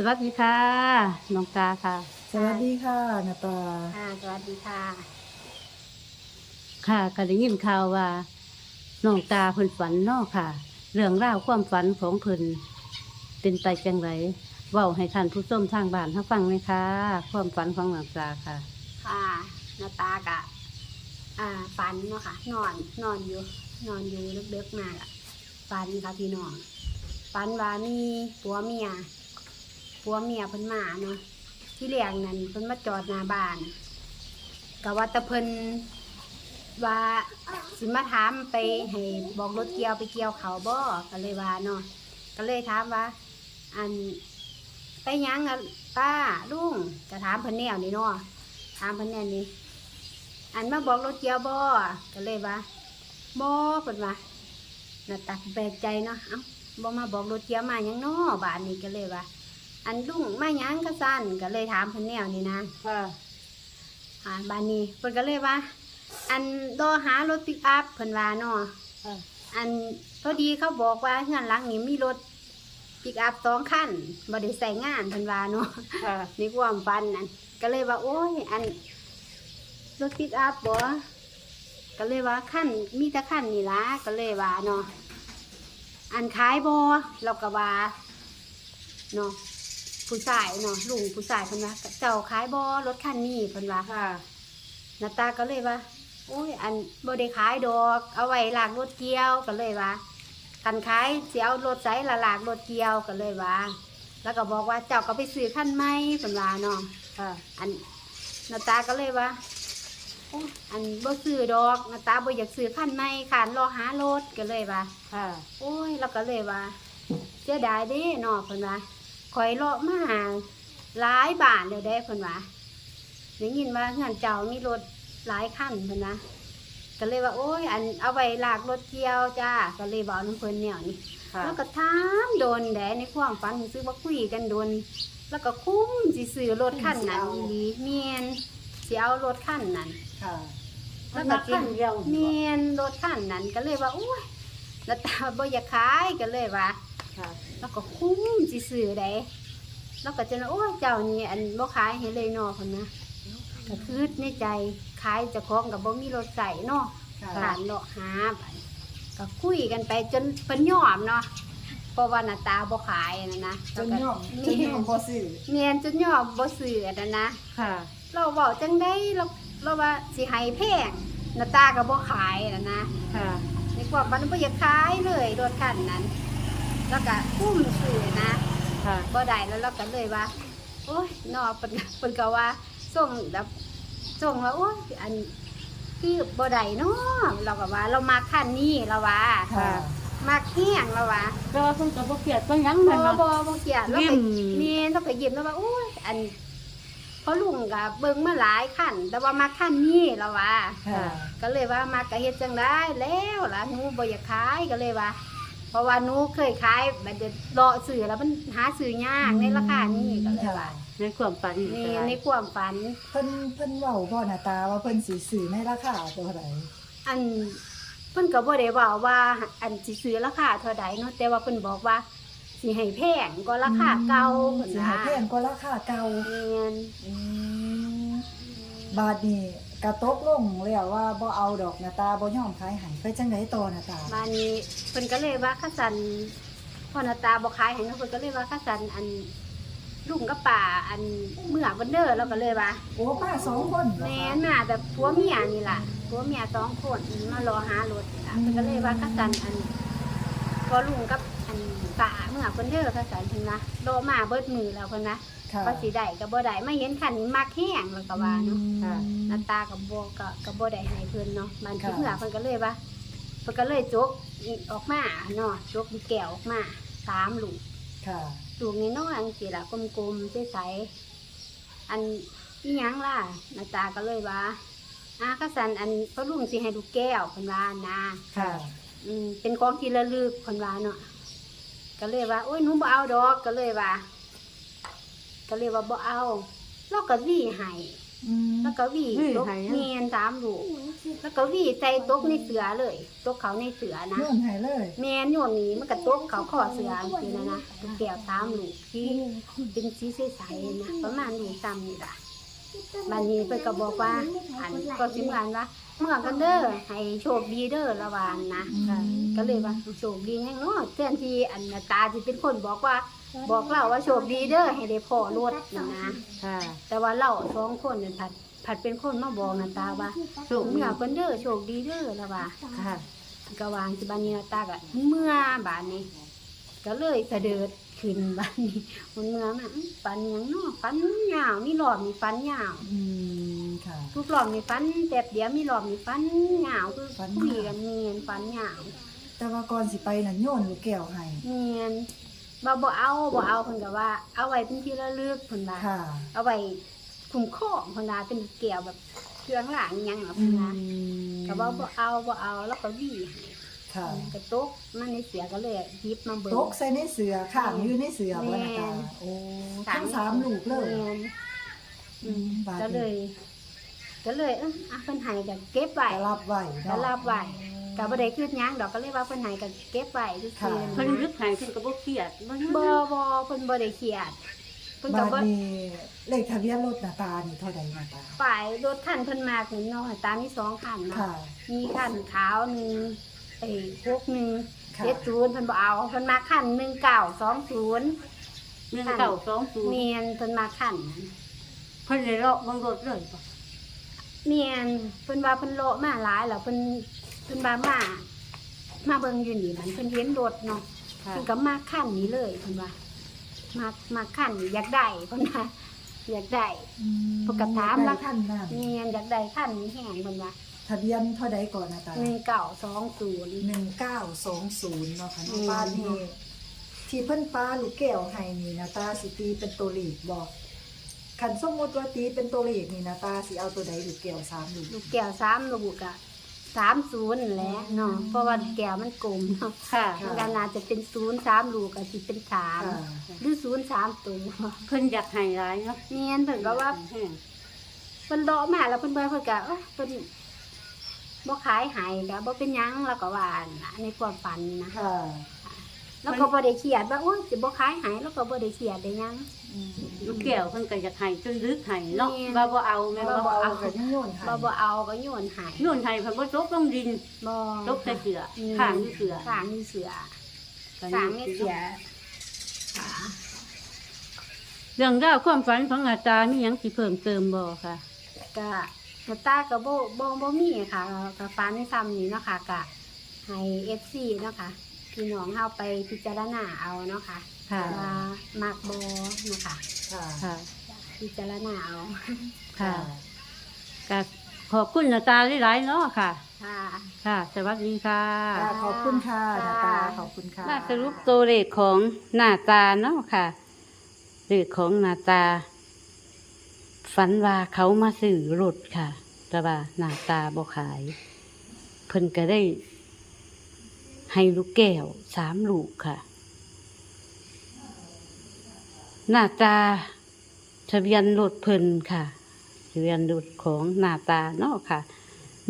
สวัสดีค่ะ น้องตาค่ะ สวัสดีค่ะนาตาค่ะสวัสดีค่ะ ค่ะก็ได้ยินข่าวว่า น้องตาเพิ่นฝันเนอค่ะ เรื่องราวความฝันของเพิ่นเป็นไปจังไรเว้าให้ท่านผู้ชมทางบ้านเขาฟังไหมคะความฝันของน้องตาค่ะ ค่ะหนาตากะ อ่าฝันเนาะค่ะ นอนนอนอยู่ นอนอยู่เดึกๆมากอะฝันค่ะพี่น้องฝันว่ามีผัวเมีย ผัวเมียเพิ่นมาเนาะที่เรียงนั้นเพิ่นมาจอดหน้าบ้านกะว่าแตะเพิ่นว่าสิมาถามไปให้บอกรถเกี่ยวไปเกี่ยวเขาบ่ก็เลยว่าเนาะก็เลยถามว่า อันไปหยังอะป้าลุงจะถามเพิ่นแนวนี่เนาะถามเพิ่นแนวนี้อันมาบอกรถเกียวบ่ก็เลยว่าบ่เพิ่นว่าน่าตักแปลกใจเนาะเอ้าบ่มาบอกรถเกียวมาหยังเนาะบาดนี้ก็เลยว่า อันลุงมาหยังก็ซั่นก็เลยถามเพิ่นแนวนี้นะค่ะอ่าบาดนี้เพิ่นก็เลยว่า อันดอหารถปิกอัพเพิ่นว่าเนาะค่ะอันพอดีเขาบอกว่าเฮือนหลังนี้มีรถปิกอัพสองคันบ่ได้ใส่งานเพิ่นว่าเนาะ ค่ะในความฝันนั่นก็เลยว่า โอ้ย อันรถปิกอัพบ่ก็เลยว่าขั้นมีแต่ขั้นนี่ละก็เลยว่าเนาะอันขายบ่เราก็ว่าเนาะ ผู้ชายเนาะลุงผู้ชายเพิ่นว่าเจ้าขายบ่รถคันนี้เพิ่นว่าค่ะหนาตาก็เลยว่าโอ้ยอันบ่ได้ขายดอก เอาไว้ลากรถเกี่ยวก็เลยว่ากันขายเสียเอารถใส่ละลากรถเกี่ยวก็เลยว่าแล้วก็บอกว่าเจ้าก็ไปซื้อขั้นไหมเพิ่นว่าเนาะค่ะอันหนาตาก็เลยว่าโอ้อันบ่ซื้อดอกหนาตาบ่อยากซื้อขั้นไหมขานรอหารถก็เลยว่าค่ะโอ้ยเราก็เลยว่าเสียดายเด้เนาะเพิ่นว่า คอยเลาะมาหลายบาทเลยเด้เพิ่นว่าได้ยินว่าเฮือนเจ้ามีรถหลายคันเพิ่นนะก็เลยว่าโอ้ยอันเอาไว้ลากรถเกี่ยวจ้าก็เลยบอกน้ำเพิ่นแนวนี้ค่ะแล้วก็ถามโดนแดในความฝันซื้อว่าคุยกันโดน แล้วก็คุ้มสิซื้อรถคันนั้นอีหลีเมียนสิเอารถคันนั้นค่ะแล้วก็ขั้นเดียวเมียนรถขั้นนั้นก็เลยว่าโอ้ยแล้วตาบ่อยากขายก็เลยว่า ค่ะแล้วก็คุ้มสิซื้อได้แล้วก็จะว่าโอ้ยเจ้านี่อันบ่ขายให้เลยเนาะคนนะก็คือในใจขายเจะคล้าของกับบ่มีรถใส่เนาะค่ะผ่านเลาะหาไปก็คุยกันไปจนเพิ่นยอมเนาะเพราะว่าหน้าตาบ่ขายนะนะจนย่อมจนย่อมพอสื่อเมียนจนยอมบ่ซื้ออันนั้นนะ ค่ะ เราบอกจังได้เราเราว่าสิให้แพงหน้าตาก็บ่ขายนะนะค่ะ ในความมันบ่อยากขายเลยรถคันนั้น แล้วก็คุ้มซื้อนะค่ะ บ่ได้แล้วเราก็เลยว่า โอ้ยนอเพิ่นเพิ่นก็ว่าส่งแบบส่งว่าโอ้ยอันคือบ่ได้เนาะเราก็ว่า เรามาคันนี้เราว่าค่ะ มาแห้งเราว่าก็เพิ่นก็บ่เกลียดเพิ่นหยังบ่แม่นบ่เนาะบ่เกลียดเรายิ้ก็ม นี่เราก็ยิ้มแล้วว่าโอ้ยอันเพราะลุงก็เบิ่งมาหลายคันแต่ว่ามาคันนี้เราว่า ค่ะ ก็เลยว่ามากะเฮ็ดจังได้แล้วล่ะหนูบ่อยากขายก็เลยว่า เพราะว่าหนูเคยขายบัดเดี๋ยวรอซื้อแล้วมันหาซื้อยากในราคานี้ก็เลยว่าในความฝันนี่ในความฝัน เพิ่นเพิ่นเว้าบ่นาตาว่าเพิ่นสิซื้อในราคาเท่าไหร่อันเพิ่นก็บ่ได้เว้าว่าอันสิซื้อราคาเท่าใดเนาะแต่ว่าเพิ่นบอกว่าสิให้แพงกว่าราคาเก่าเพิ่นสิว่าให้แพงกว่าราคาเก่าแม่นอืมบาดนี้ กระตกลงแล้วว่าบ่เอาดอกนาตาบ่ยอมขายให้ไปจังไดต่อนาตาบานนี้เพิ่นก็เลยว่าคัสันพ่อหน้าตาบ่ขายให้เนาะเพิ่นก็เลยว่าคัสันอันลุงกับป่าอันเมื่อวันเด้อเราก็เลยว่าโอ้ป้าสองคนเหรอแม่คะ นมาแบบผัวเมียนี่ล่ะผัวเมียสองคนมารอหารถนี่ล่ะอืม เพิ่นก็เลยว่าคัสันอันพอลุงกับอันป่าเมื่อเพิ่นเด้อคัสันเพิ่นนะรอมาเบิดมือแล้วเพิ่นนะ ค่ะว่าสิได้ก็บ่ได้ไม่เห็นคันนี้มักแห้งแล้วก็ว่าเนาะอืมหน้าตากับบ่ก็ก็บ่ได้ให้เพิ่นเนาะมันค่ะเมื่อเพิ่นก็เลยว่าเพิ่นก็เลยจกออกมาเนาะจกลูกแก้วออกมาสามลูกค่ะลูกน้อยๆจังซี่ล่ะกลมๆใสๆอันอีหยังล่ะหน้าตาก็เลยว่าอาก็สันอันพ่อลุงสิให้ลูกแก้วเพิ่นว่านะ ค่ะอืมเป็นของที่ระลึกเพิ่นว่าเนาะก็เลยว่าโอ้ยหนูบ่เอาดอกก็เลยว่า ก็เลยว่าบ่เอาเราก็วี่ให้อืม แล้วก็หวีหวีตกให้อะ เมียนสามลูกแล้วก็หวีใส่ตกในเสือเลย ตกเขาในเสือนะ โยนให้เลย แม่นโยนนี้มันก็ตกเขาคอเสือทีนะนะลูกแก้วสามลูกที่เป็นสีใสๆนะประมาณลูกซ้ำนี่ล่ะ บัดนี้เพิ่นก็บอกว่าอันก็สิเหมือนว่าเมื่อกันเด้อให้โชคดีเด้อละวานนะอืม ก็เลยว่าโชคดีแน่เนาะแทนที่อันน่ะตาที่เป็นคนบอกว่า บอกเราว่าโชคดีเด้อให้ได้พ่อรถนะนะค่ะ แต่ว่าเราสองคนเนี่ยผัดผัดเป็นคนมาบอกนะตาว่าโชคเมื่อกันเด้อโชคดีเด้อละว่าค่ะก็วางที่บ้านนี้นะตาก็เมื่อบานนี้ ก็เลยเสด็จขึ้นบ้านนี้มันเมื่อมาอื้อฟันหยังเนาะฟันยาวมีหลอดมีฟันยาวอืมค่ะทุกหลอดมีฟันแต่เดียวมีหลอดมีฟันยาวคือฟันคุยยาวกันเนียนฟันยาวแต่ว่าก่อนสิไปน่ะโยนลูกแก้วให้เนียน บ่บ่เอาบ่เอาเพิ่นก็ว่า เอาไว้เป็นที่ระลึกเพิ่นว่าค่ะเอาไว้คุ้มครองเพิ่นว่าเป็นแก้วแบบเครื่องหลังหยังอะอืเพิ่นว่ามก็บ่บ่เอาบ่เอาแล้วก็วี่ให้ค่ะ กระตกมันในเสียก็เลยหยิบมาเบิ่ง ตกใส่ในเสือข้างอยู่ในเสือบ่แม่นะตาโอ้ทั้งสามลูกเลย แม่นอืมบาดก็เลย ก็เลยเอออะเพิ่นให้ก็เก็บไว้ ก็รับไว้ก็เนาะรับไว้ ก็บ่ได้คิดหยังดอกก็เลยว่าเพิ่นให้ก็เก็บไว้ซื่ค่ะอเพิ่นรึกให้เพิ่นก็บ่เครียดบ่ๆบ่บ่เพิ่นบ่ได้เครียดเพิ่นก็บาดบ่นี้เลขทะเบียนรถหน้าตานี่เท่าใดหน้าตา ฝ่ายรถคันเพิ่นมากนี่เนาะตามีสองคันเนาะค่ะ มีคันขาวหนึงเอ้ยพวกหนึงค่ะ เจ็ดศูนย์เพิ่นบ่เอาเพิ่นมาคัน1920หนึ่งเก้าสองศูนย์เมียนเพิ่นมาคันเพิ่นเลยเลาะเบิ่งรถเลยบ่เมียนเพิ่นว่าเพิ่นโละมาหลายแล้วเพิ่น เพิ่นว่ามา มาเบิ่งอยู่นี่มันเพิ่นเห็นรถเนาะค่ะเพิ่นก็มาคันนี้เลยเพิ่นว่า มามาคันนี้อยากได้เพิ่นว่าอยากได้อืมปกติถามได้ละ ท่านนั่นเมียนอยากได้คันนี้แห้งเพิ่นว่าทะเบียนเท่าใดก่อนหน้าตา1920หนึ่งเก้าสองศูนย์เนาะค่ะอืม ป้านี่ที่เพิ่นป้าลูกแก้วให้นี่นะตาสิตีเป็นตัวเลขบอกคันสมมติว่าตีเป็นตัวเลขนี่นะตาสิเอาตัวใดลูกแก้วสามลูกลูกแก้ว3ลูกอะ 30นั่นแหละเนาะเพราะว่าลูกแก้วมันกลมเนาะค่ะ มันก็น่าจะเป็น0 3ลูกก็สิเป็นค่ะ3หรือ0 3ตัวเพิ่นอยากให้หลายเนาะเมียนเพิ่นก็ว่าแห้งเพิ่นเลาะมาแล้วเพิ่นเบิ่งเพิ่นก็เอ้ยเพิ่นบ่ขายให้ก็บ่เป็นหยังแล้วก็ว่าน่ะในความฝันนะ ค่ะ แล้วก็บ่ได้เครียดว่าโอ๊ยสิบ่ขายให้แล้วก็บ่ได้เครียดได้หยัง ลูกแก้วเพิ่นก็อยากให้จนรึกให้เนาะแม่น ว่าบ่เอาแม่แม่นบ่บ่เอาเอาก็ยังโยนให้บ่บ่เอาก็โยนให้โยนให้เพิ่นบ่ตกลงดินบ่ตกใส่เสืออืมข้างอยู่เสือข้างนี่เสือก็ข้างนี่นี่เสือค่ะเรื่องราวความฝันของอาจารย์มีหยังสิเพิ่มเติมบ่ค่ะ ก็กตาก็บ่บ่บ่มีค่ะก็ฝันซ้ำนี่เนาะค่ะก็ให้ FC เนาะค่ะ พี่น้องเฮาไปพิจารณาเอาเนาะค่ะค่ะ ว่ามักบ่เนาะค่ะค่ะค่ะ พิจารณาเอาค่ะก็ขอบคุณอาจารย์หลายๆเนาะค่ะ ค่ะ ค่ะ สวัสดีค่ะ ค่ะ ขอบคุณค่ะหค่ะน้าตาขอบคุณค่ะ มาสรุปตัวเลขของหน้าตาเนาะค่ะเลขของหน้าตา ฝันว่าเขามาซื้อรถค่ะ แต่ว่าหน้าตาบ่ขาย เพิ่นก็ได้ ให้ลูกแก้วสามลูกค่ะ หน้าตาทะเบียนรถเพิ่นค่ะทะเบียนรถของหน้าตาเนาะค่ะ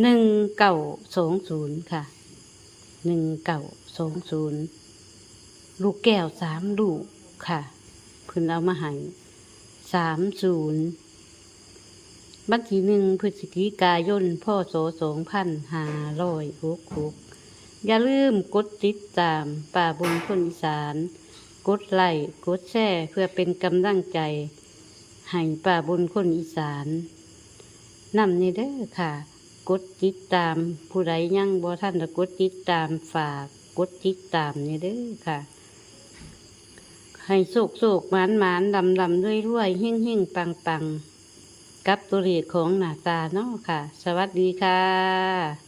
หนึ่งเก้าสองศูนย์ค่ะหนึ่งเก่าสองศูนย์ลูกแก้วสามลูกค่ะเพิ่นเอามาให้สามศูนย์บันทีหนึ่งพฤศจิกายนพ่อโสสองพันห้าร้อยหกหก อย่าลืมกดติดตามป่าบนคนอีสาน กดไลค์กดแชร์เพื่อเป็นกำลังใจให้ป่าบนคนอีสานนำในเด้อค่ะ กดติดตามผู้ใดยังบ่ท่านจะกดติดตามฝากกดติดตามนี่เด้อค่ะ ให้โศกโศกหมานหมานดำดำด้วยรวยเฮ่งเฮ่งปังปังกับตัวเลขของหน้าตาเนาะค่ะ สวัสดีค่ะ